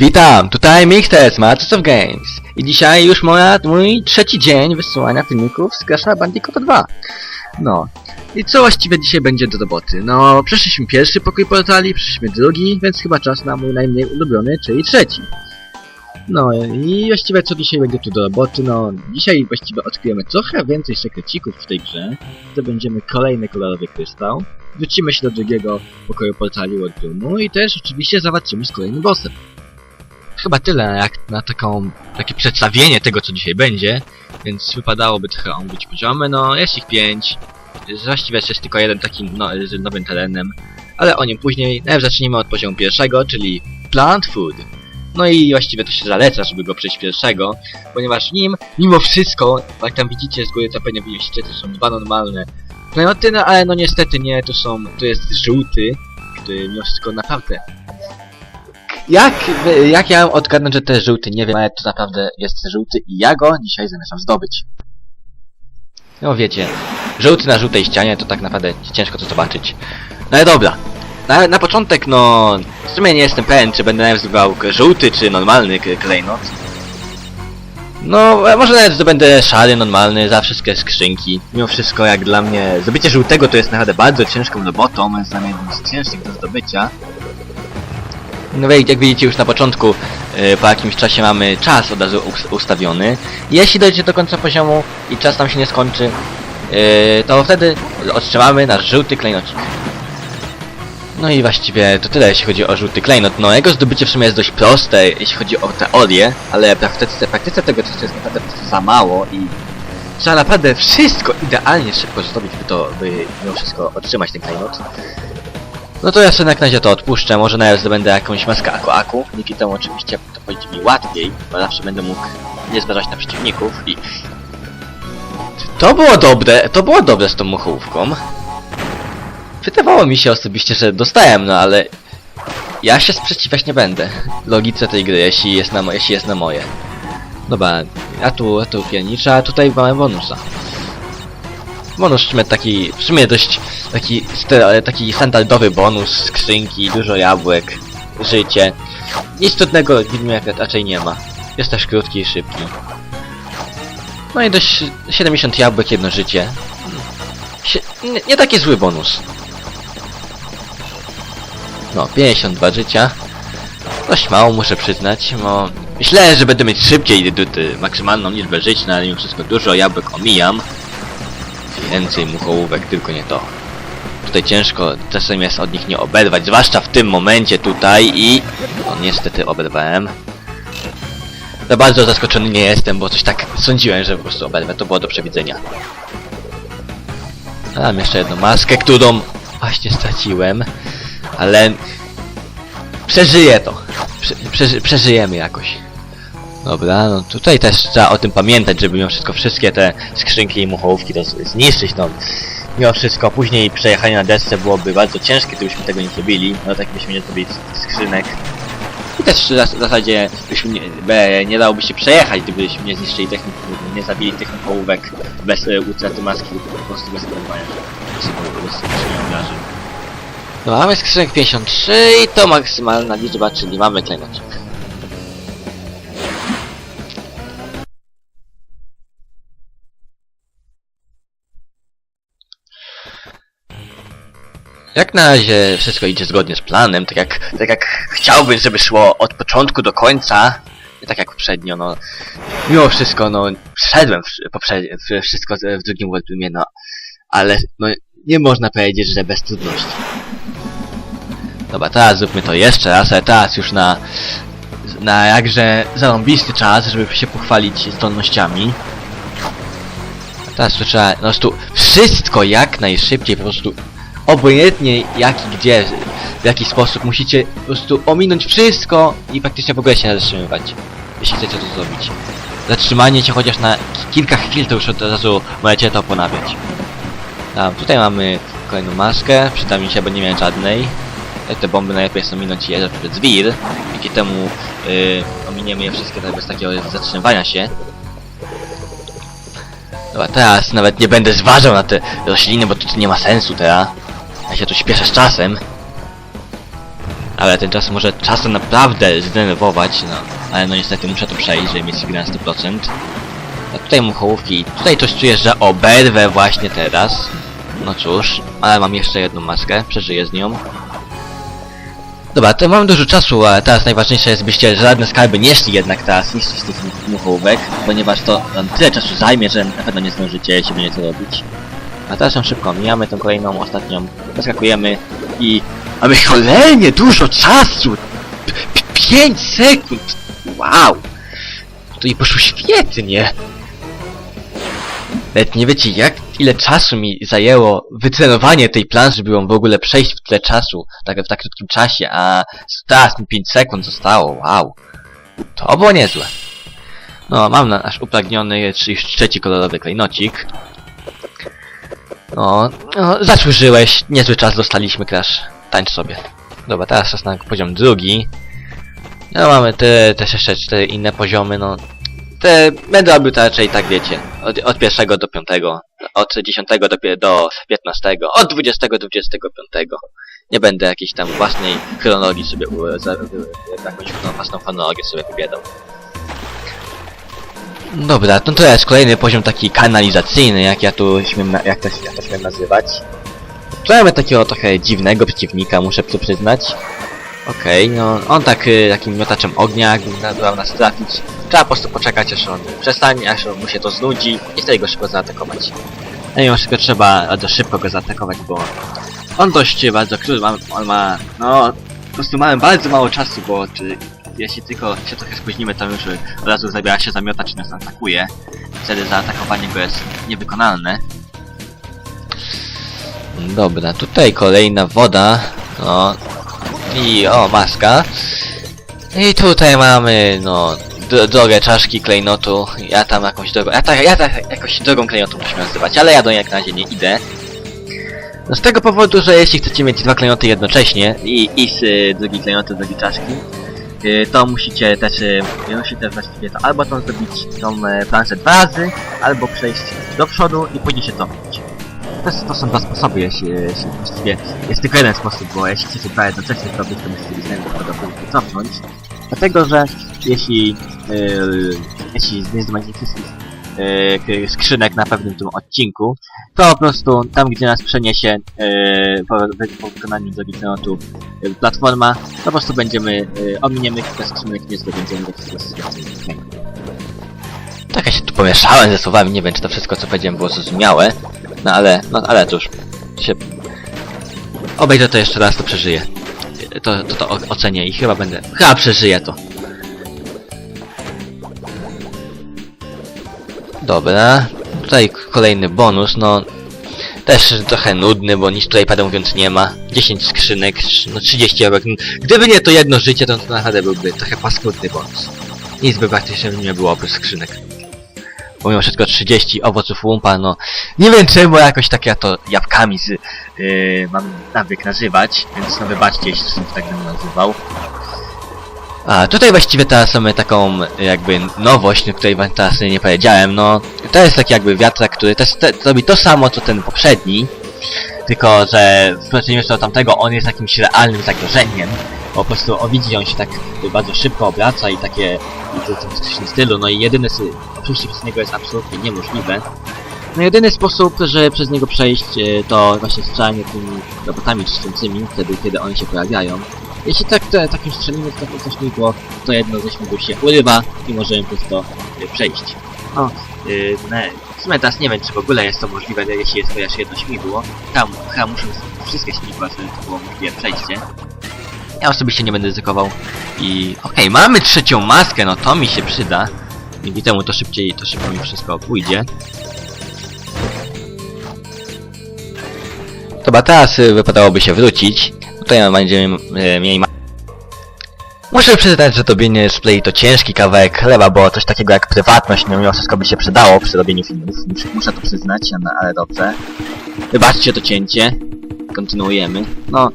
Witam, tutaj z Masters of Games i dzisiaj już moja, mój trzeci dzień wysyłania filmików z Crash'a Bandicoot 2. No, i co właściwie dzisiaj będzie do roboty? No, przeszliśmy pierwszy pokój portali, przeszliśmy drugi, więc chyba czas na mój najmniej ulubiony, czyli trzeci. No i właściwie co dzisiaj będzie tu do roboty? No, dzisiaj właściwie odkryjemy trochę więcej sekrecików w tej grze, zdobędziemy kolejny kolorowy krystał, wrócimy się do drugiego pokoju portali World Roomu i też oczywiście zawalczymy z kolejnym bossem. Chyba tyle jak na taką, takie przedstawienie tego, co dzisiaj będzie, więc wypadałoby trochę omówić poziomy, no jest ich pięć, właściwie jest tylko jeden taki no, z nowym terenem, ale o nim później, najpierw zacznijmy od poziomu pierwszego, czyli Plant Food. No i właściwie to się zaleca, żeby go przejść pierwszego, ponieważ nim, mimo wszystko, jak tam widzicie z góry zapewne widzieliście, to są dwa normalne klejnoty, no ale no niestety nie, to są, to jest żółty, który mimo wszystko naprawdę jak, jak ja mam odgadnąć, że to jest żółty? Nie wiem, ale to naprawdę jest żółty i ja go dzisiaj zamierzam zdobyć. No wiecie, żółty na żółtej ścianie to tak naprawdę ciężko to zobaczyć. No ale dobra. Na, na początek, no, w sumie nie jestem pewien, czy będę nazywał żółty, czy normalny klejnot. No, a może nawet zdobędę szary, normalny, za wszystkie skrzynki. Mimo wszystko, jak dla mnie, zdobycie żółtego to jest naprawdę bardzo ciężką robotą, jest dla jednym z cięższych do zdobycia. No jak widzicie już na początku, e, po jakimś czasie mamy czas od razu us- ustawiony. Jeśli dojdzie do końca poziomu i czas nam się nie skończy, e, to wtedy otrzymamy nasz żółty klejnocik. No i właściwie to tyle jeśli chodzi o żółty klejnot. No jego zdobycie w sumie jest dość proste jeśli chodzi o teorię, ale praktyce, praktyce tego czasu jest naprawdę za mało i trzeba naprawdę wszystko idealnie szybko zrobić, by to, by mimo wszystko otrzymać ten klejnot. No to ja sobie na razie to odpuszczę, może nawet zdobędę jakąś maskę aku-aku. Dzięki temu oczywiście to pójdzie mi łatwiej, bo zawsze będę mógł nie zważać na przeciwników i... To było dobre, to było dobre z tą muchówką. Wydawało mi się osobiście, że dostałem, no ale... Ja się sprzeciwiać nie będę. Logice tej gry, jeśli jest na, jeśli jest na moje. Dobra, ja tu, ja tu piernicza, a tutaj mamy bonusa. Bonus w sumie taki, w sumie dość taki, taki standardowy bonus, skrzynki, dużo jabłek, życie. Nic trudnego w nim jak raczej nie ma. Jest też krótki i szybki. No i dość 70 jabłek, jedno życie. Sie nie, nie taki zły bonus. No, 52 życia. Dość mało muszę przyznać, bo myślę, że będę mieć szybciej maksymalną liczbę żyć, no ale mimo wszystko dużo jabłek omijam. Więcej muchołówek, tylko nie to. Tutaj ciężko czasem jest od nich nie oberwać, zwłaszcza w tym momencie tutaj i... No niestety oberwałem. Za bardzo zaskoczony nie jestem, bo coś tak sądziłem, że po prostu oberwę, to było do przewidzenia. A, Mam jeszcze jedną maskę, którą właśnie straciłem, ale... Przeżyję to. Prze przeży przeżyjemy jakoś. Dobra, no tutaj też trzeba o tym pamiętać, żeby mimo wszystko wszystkie te skrzynki i muchołówki to zniszczyć, no. Mimo wszystko później przejechanie na desce byłoby bardzo ciężkie, gdybyśmy tego nie zrobili, no tak byśmy nie zrobili skrzynek. I też w zas- w zasadzie byśmy nie, be, nie dałoby się przejechać, gdybyśmy nie zniszczyli technik, nie zabili tych muchołówek bez e, utraty maski po prostu bez bez, bez zniszczenia obrażeń. No mamy skrzynek 53 i to maksymalna liczba, czyli mamy klejnocik. Jak na razie wszystko idzie zgodnie z planem, tak jak, tak jak chciałbym, żeby szło od początku do końca. Nie tak jak poprzednio, no. Mimo wszystko, no, wszedłem w, wszystko w drugim Worldbloomie, no. Ale, no, nie można powiedzieć, że bez trudności. Dobra, teraz zróbmy to jeszcze raz, ale teraz już na, na jakże zarąbisty czas, żeby się pochwalić zdolnościami. A teraz to trzeba po prostu wszystko jak najszybciej, po prostu obojętnie jak i gdzie, w jaki sposób, musicie po prostu ominąć wszystko i praktycznie w ogóle się zatrzymywać, jeśli chcecie to zrobić. Zatrzymanie się chociaż na ki- kilka chwil, to już od razu możecie to ponawiać. A, tutaj mamy kolejną maskę, przyda się, bo nie miałem żadnej. E, Te bomby najlepiej jest ominąć je przez wir, dzięki temu yy, ominiemy je wszystkie tak bez takiego zatrzymywania się. Dobra, teraz nawet nie będę zważał na te rośliny, bo to, to nie ma sensu teraz. Ja się tu śpieszę z czasem. Ale ten czas może czasem naprawdę zdenerwować, no. Ale no niestety muszę to przejść, żeby mieć na 100%. A tutaj muchołówki, tutaj coś czuję, że oberwę właśnie teraz. No cóż, ale mam jeszcze jedną maskę, przeżyję z nią. Dobra, to mam dużo czasu, ale teraz najważniejsze jest, byście żadne skarby nie szli jednak teraz niszczyć tych muchołówek, ponieważ to nam tyle czasu zajmie, że na pewno nie zdążycie, jeśli będziecie robić. A teraz ją szybko mijamy tą kolejną, ostatnią, zaskakujemy i mamy cholernie dużo czasu! 5 sekund! Wow! To i poszło świetnie! Nawet nie wiecie jak, ile czasu mi zajęło wytrenowanie tej planszy, żeby ją w ogóle przejść w tyle czasu, tak w tak krótkim czasie, a teraz mi 5 sekund zostało, wow. To było niezłe. No, mam na nasz upragniony, już trzeci kolorowy klejnocik. No, no, zasłużyłeś, niezły czas dostaliśmy, Crash. Tańcz sobie. Dobra, teraz czas na poziom drugi. No, mamy te, też jeszcze cztery inne poziomy, no. Te będę robił to raczej tak wiecie, od, od pierwszego do piątego, od dziesiątego do, pie- do piętnastego, od dwudziestego do dwudziestego piątego. Nie będę jakiejś tam własnej chronologii sobie, za, jakąś no, własną chronologię sobie wybierał. Dobra, no to jest kolejny poziom taki kanalizacyjny, jak ja tu śmiem, na, jak to, jak to śmiem nazywać. Tu mamy takiego trochę dziwnego przeciwnika, muszę przyznać. Okej, no on tak y, takim miotaczem ognia, jakby nas trafić. Trzeba po prostu poczekać aż on przestanie, aż on mu się to znudzi i wtedy go szybko zaatakować. No mimo wszystko trzeba bardzo szybko go zaatakować, bo on dość bardzo krótko, on ma, no po prostu mamy bardzo mało czasu, bo czy, jeśli tylko się trochę spóźnimy, to już od razu zabiera się za miotacz i nas atakuje. Wtedy zaatakowanie go jest niewykonalne. Dobra, tutaj kolejna woda. No. I o, maska. I tutaj mamy, no, drogę czaszki klejnotu. Ja tam jakąś drogą, ja tak, ja tak jakoś drogą klejnotu muszę nazywać, ale ja do niej jak na razie nie idę. No z tego powodu, że jeśli chcecie mieć dwa klejnoty jednocześnie i, i z y, drugi klejnoty, drugi czaszki, y, to musicie też, y, musicie właściwie to albo tą zrobić tą e, planszę dwa razy, albo przejść do przodu i później się cofnąć. To, to są dwa sposoby, jeśli, jeśli właściwie jest tylko jeden sposób, bo jeśli chcecie dwa jednocześnie zrobić, to musicie do przodu i cofnąć. Dlatego, że jeśli, yy, jeśli nie zdobędziecie wszystkich yy, skrzynek na pewnym tym odcinku, to po prostu tam, gdzie nas przeniesie yy, po, po wykonaniu tematu yy, platforma, to po prostu będziemy, yy, ominiemy kilka skrzynek, nie zdobędziemy do wszystkich skrzynek. Tak, ja się tu pomieszałem ze słowami, nie wiem, czy to wszystko, co powiedziałem, było zrozumiałe. No ale, no ale cóż, się... Obejrzę to jeszcze raz, to przeżyję. To, to, to ocenię i chyba będę... Chyba przeżyję to. Dobra, tutaj kolejny bonus, no... Też trochę nudny, bo nic tutaj, prawdę mówiąc, nie ma. 10 skrzynek, no 30 jabłek. Gdyby nie to jedno życie, to, to naprawdę byłby trochę paskudny bonus. Nic by praktycznie nie było oprócz skrzynek. Pomimo wszystko 30 owoców łumpa, no nie wiem czemu jakoś tak ja to jabłkami z, yy, mam nawyk nazywać, więc no wybaczcie, jeśli tak nazywał. A tutaj właściwie teraz mamy taką jakby nowość, o której wam teraz nie powiedziałem, no to jest taki jakby wiatrak, który też te, robi to samo co ten poprzedni, tylko że w przeciwieństwie do tamtego on jest jakimś realnym zagrożeniem. Po prostu o widzi on się tak bardzo szybko obraca i takie i to, to w stylu, no i jedyny oczywiście przez niego jest absolutnie niemożliwe. No jedyny sposób, żeby przez niego przejść e, to właśnie strzelanie tymi robotami czyszczącymi, wtedy kiedy one się pojawiają. Jeśli tak te, takim strzelimy w takie śmigło, to jedno ze śmigł się urywa i możemy przez to e, przejść. No, yy, ne, w sumie teraz nie wiem, czy w ogóle jest to możliwe, jeśli jest chociaż jedno śmigło. Tam chyba muszą wszystkie śmigła, żeby to było możliwe przejście. Ja osobiście nie będę ryzykował. I okej, mamy trzecią maskę, no to mi się przyda. Dzięki temu to szybciej, to szybko mi wszystko pójdzie. Chyba teraz y, wypadałoby się wrócić. Tutaj będziemy y, mieli ma Muszę przyznać, że robienie display to ciężki kawałek chleba, bo coś takiego jak prywatność no mimo wszystko by się przydało przy robieniu filmów. Muszę, muszę to przyznać, no, ale dobrze. Wybaczcie to cięcie. Kontynuujemy. No,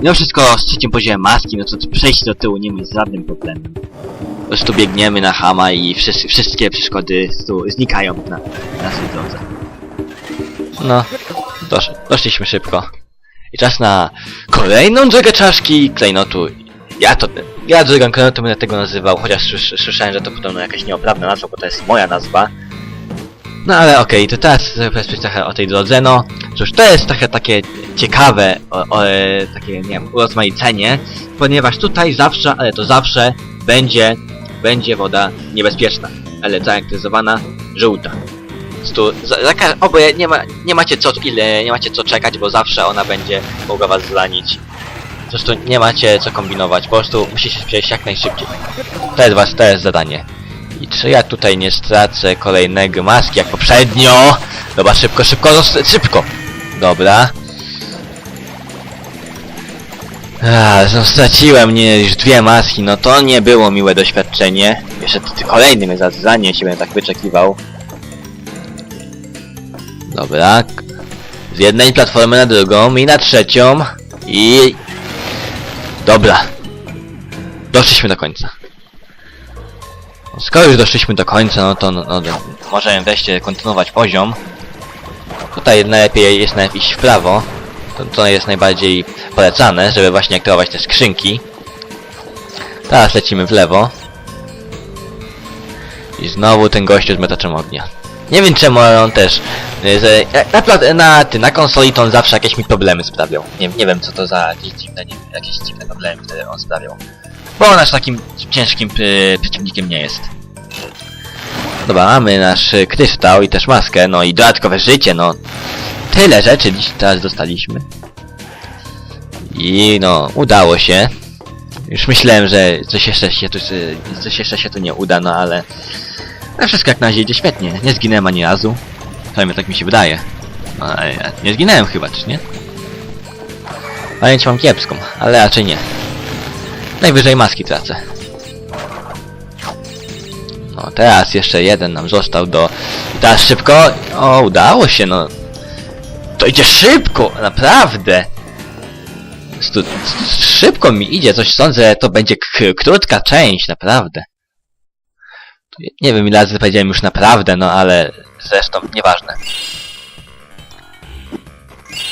mimo wszystko z trzecim poziomem maski, no to przejść do tyłu nie jest żadnym problemem. Po prostu biegniemy na Hama i wszyscy, wszystkie przeszkody tu znikają na, na naszej drodze. No, dosz, doszliśmy szybko. I czas na kolejną drzegę czaszki klejnotu. Ja to, ja drzegę klejnotu będę tego nazywał, chociaż słysz- słyszałem, że to podobno jakaś nieoprawna nazwa, bo to jest moja nazwa. No ale okej, to teraz powiedzmy trochę o tej drodze, no cóż, to jest trochę takie ciekawe, o, o, e, takie, nie wiem, urozmaicenie, ponieważ tutaj zawsze, ale to zawsze będzie, będzie woda niebezpieczna, ale zaaktywizowana żółta. Więc Tu, za, za, ka- oboje nie, ma, nie macie co, ile, nie macie co czekać, bo zawsze ona będzie mogła was zranić. Prostu nie macie co kombinować, po prostu musicie przejść jak najszybciej. To jest was, to jest zadanie. I czy ja tutaj nie stracę kolejnego maski jak poprzednio? Dobra, szybko, szybko, szybko! Dobra. A, no straciłem nie już dwie maski, no to nie było miłe doświadczenie. Jeszcze t- kolejny mnie za zadanie się będę tak wyczekiwał. Dobra. Z jednej platformy na drugą i na trzecią. I... Dobra. Doszliśmy do końca. Skoro już doszliśmy do końca, no to no, no, możemy wreszcie kontynuować poziom. Tutaj najlepiej jest najpierw iść w prawo. To, to jest najbardziej polecane, żeby właśnie aktywować te skrzynki. Teraz lecimy w lewo. I znowu ten gościu z metaczem ognia. Nie wiem czemu ale on też. y, że- Na, na, na konsoli to on zawsze jakieś mi problemy sprawiał. Nie, nie wiem co to za jakieś dziwne, nie, jakieś dziwne problemy, które on sprawiał. Bo on aż takim ciężkim y, przeciwnikiem nie jest. Dobra, mamy nasz y, krystał i też maskę, no i dodatkowe życie, no. Tyle rzeczy dziś teraz dostaliśmy. I no, udało się. Już myślałem, że coś jeszcze się tu, y, coś jeszcze się tu nie uda, no ale... Ale wszystko jak na razie idzie świetnie. Nie zginąłem ani razu. Przynajmniej tak mi się wydaje. No, nie zginąłem chyba, czy nie? Pamięć mam kiepską, ale raczej nie. Najwyżej maski tracę. No teraz jeszcze jeden nam został do... Teraz szybko... O, udało się, no. To idzie szybko, naprawdę. Stu... Szybko mi idzie, coś sądzę, to będzie krótka część, naprawdę. Nie wiem ile razy powiedziałem już naprawdę, no ale zresztą nieważne.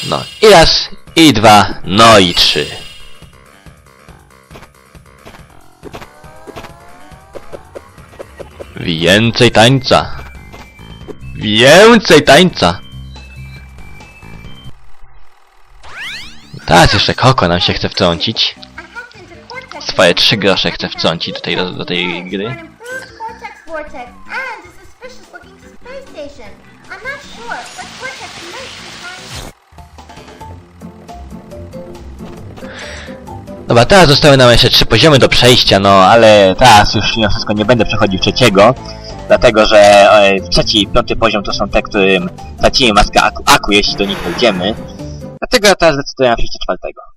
No i raz, i dwa, no i trzy. Więcej tańca. Więcej tańca. Teraz jeszcze Koko nam się chce wtrącić. Swoje trzy grosze chce wtrącić do tej, do, do tej gry. I'm not sure, Dobra, teraz zostały nam jeszcze trzy poziomy do przejścia, no ale teraz już mimo wszystko nie będę przechodził trzeciego. Dlatego, że e, trzeci i piąty poziom to są te, którym tracimy maskę aku, aku jeśli do nich dojdziemy. Dlatego ja teraz zdecyduję na przejście czwartego.